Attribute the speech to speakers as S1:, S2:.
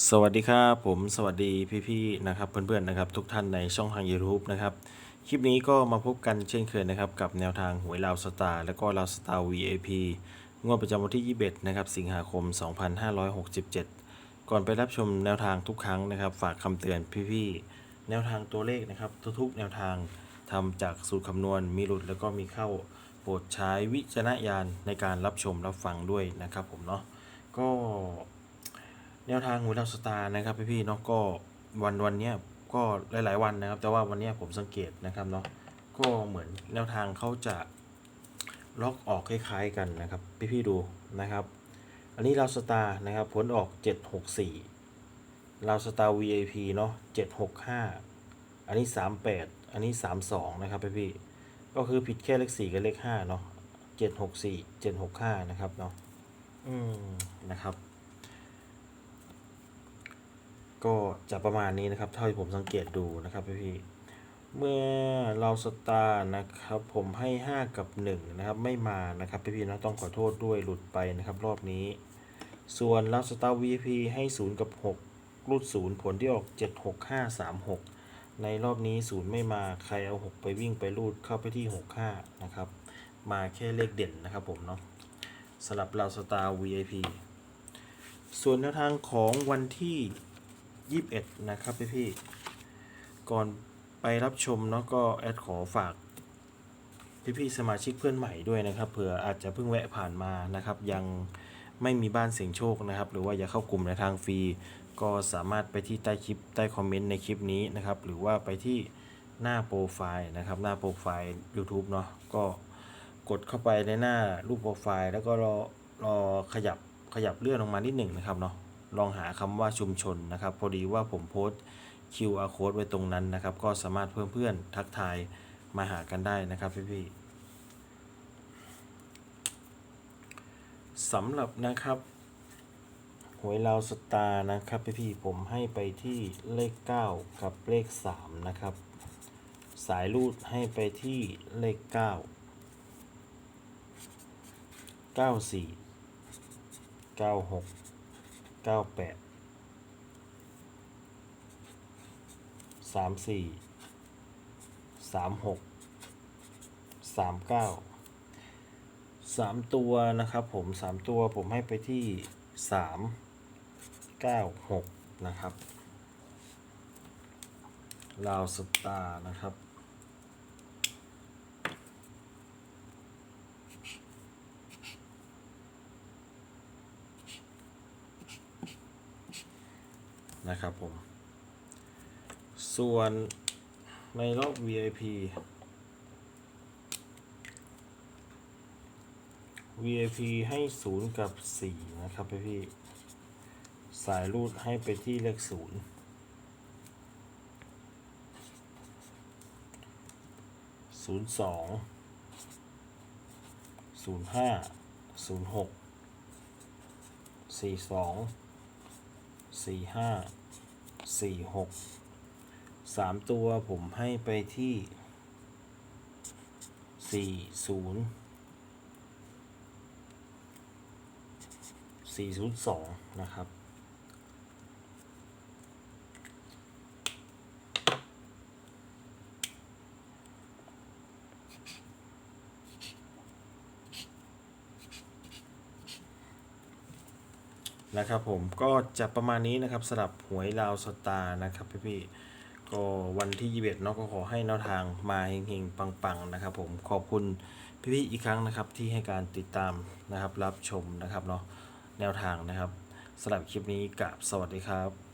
S1: สวัสดีครับผมสวัสดีพี่ๆนะครับเพื่อนๆนะครับทุกท่านในช่องทาง YouTube นะครับคลิปนี้ก็มาพบกันเช่นเคยนะครับกับแนวทางหวยลาวสตาร์และก็ลาวสตาร์ VAP งวดประจำวันที่ 21นะครับสิงหาคม 2567 ก่อนไปรับชมแนวทางทุกครั้งนะครับฝากคำเตือนพี่ๆแนวทางตัวเลขนะครับทุกๆ แนวทางทำจากสูตรคำนวณมีหลุดแล้วก็มีเข้าโปรดใช้วิจารณญาณในการรับชมรับฟังด้วยนะครับผมเนาะก็ แนวทางหวยดาวสตาร์นะครับพี่ๆเนาะก็วันวันเนี้ยก็หลาย ๆ วันนะครับ แต่ว่าวันเนี้ยผมสังเกตนะครับเนาะก็เหมือนแนวทางเขาจะล็อกออกคล้าย ๆ กันนะครับ พี่ๆดูนะครับ อันนี้ลาวสตาร์นะครับผลออก 764ลาวสตาร์ VIP เนาะ765 อันนี้ 38 อันนี้ 32 นะครับพี่ๆก็คือผิดแค่เลข 4 กับเลข 5 เนาะ764 765 นะครับเนาะอืมนะครับ ก็จะประมาณนี้นะครับ เท่าที่ผมสังเกตดูนะครับพี่ๆเมื่อเราสตาร์นะครับ ผมให้ 5 กับ 1 นะครับ ไม่มานะครับพี่ๆนะต้องขอโทษด้วยหลุดไปนะครับ รอบนี้ ส่วนเราสตาร์ VP ให้ 0 กับ 6 รูด 0 ผลที่ออก 7 6 5 3 6 ในรอบนี้ 0 ไม่มาใครเอา 6 ไปวิ่งไปรูดเข้าไปที่ 6 5 นะครับ มาแค่เลขเด่นนะครับผมเนาะสำหรับเราสตาร์ VIP ส่วนแนวทางของวันที่ 21 นะครับพี่พี่ ก่อนไปรับชมเนาะก็แอดขอฝาก พี่พี่สมาชิกเพื่อนใหม่ด้วยนะครับเผื่ออาจจะเพิ่งแวะผ่านมานะครับ ยังไม่มีบ้านเสียงโชคนะครับ หรือว่าอยากเข้ากลุ่มในทางฟรี ก็สามารถไปที่ใต้คลิปใต้คอมเมนต์ในคลิปนี้นะครับ หรือว่าไปที่หน้าโปรไฟล์นะครับ หน้าโปรไฟล์ YouTube เนาะก็กดเข้าไปในหน้ารูปโปรไฟล์ แล้วก็รอรอขยับขยับเลื่อนลงมานิดหนึ่งนะครับเนาะ ลองหาคำว่าชุมชนนะครับ พอดีว่าผมโพสต์ QR code ไว้ตรงนั้นนะครับ ก็สามารถเพื่อนเพื่อนทักทายมาหากันได้นะครับพี่ๆสำหรับนะครับหวยลาวสตาร์นะครับพี่ๆผมให้ไปที่เลข 9 กับเลข 3 นะครับ สายรูดให้ไปที่เลข 9 94 96 เก้าแปดสามสี่สามหกสามเก้าสามตัวนะครับผมสามตัวผมให้ไปที่สามเก้าหกนะครับลาวสตาร์นะครับ นะครับผม ส่วนในรอบ VIP VIP ให้ศูนย์กับสี่นะครับพี่พี่ สายรูดให้ไปที่เลขศูนย์ศูนย์สองศูนย์ห้าศูนย์หกสี่สอง สี่ห้าสี่หกสามตัวผมให้ไปที่สี่ศูนย์สี่ศูนย์สองนะครับ นะครับผมก็จะประมาณนี้นะครับสำหรับหวยลาวสตาร์นะครับพี่ๆก็วันที่21เนาะก็ขอให้แนวทางมาเฮงๆปังๆนะครับผมขอบคุณพี่ๆอีกครั้งนะครับที่ให้การติดตามนะครับรับชมนะครับเนาะแนวทางนะครับสำหรับคลิปนี้กับสวัสดีครับ